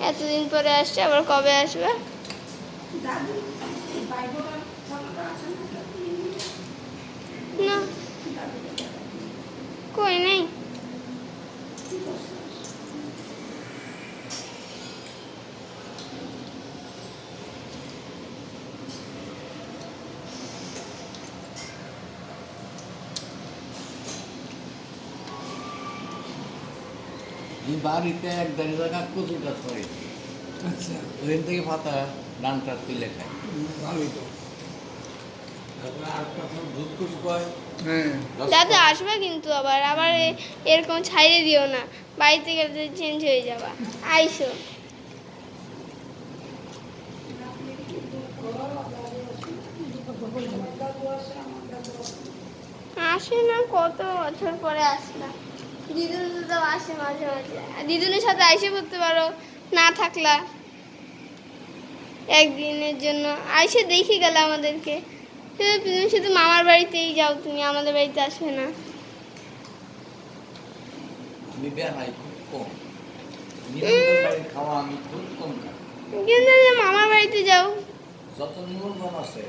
এতদিন পরে আসছে আবার কবে আসবে? না। কই নেই। এই বাড়িতে এক দেড় জায়গা কচু গাছ হয়েছে আচ্ছা। ওখান থেকে পাতা ডানটা তুলে খায়। ভালোই তো। কয় হ্যাঁ। দাদু আসবে কিন্তু আবার আবার এরকম ছাইড়ে দিও না। বাড়িতে গেলে চেঞ্জ হয়ে যাবা। আইসো। আসে না কত বছর পরে আসলা দিদুন তো আসে মাঝে মাঝে। দিদুনের সাথে আইসে পড়তে পারো না থাকলা। একদিনের জন্য। আইসে দেখে গেলে আমাদেরকে। তুমি শুধু মামার বাড়িতেই যাও তুমি আমাদের বাড়িতে আসবে না। কিন্তু মামার বাড়িতে যাও। যত নিমন্ত্রণ আছে।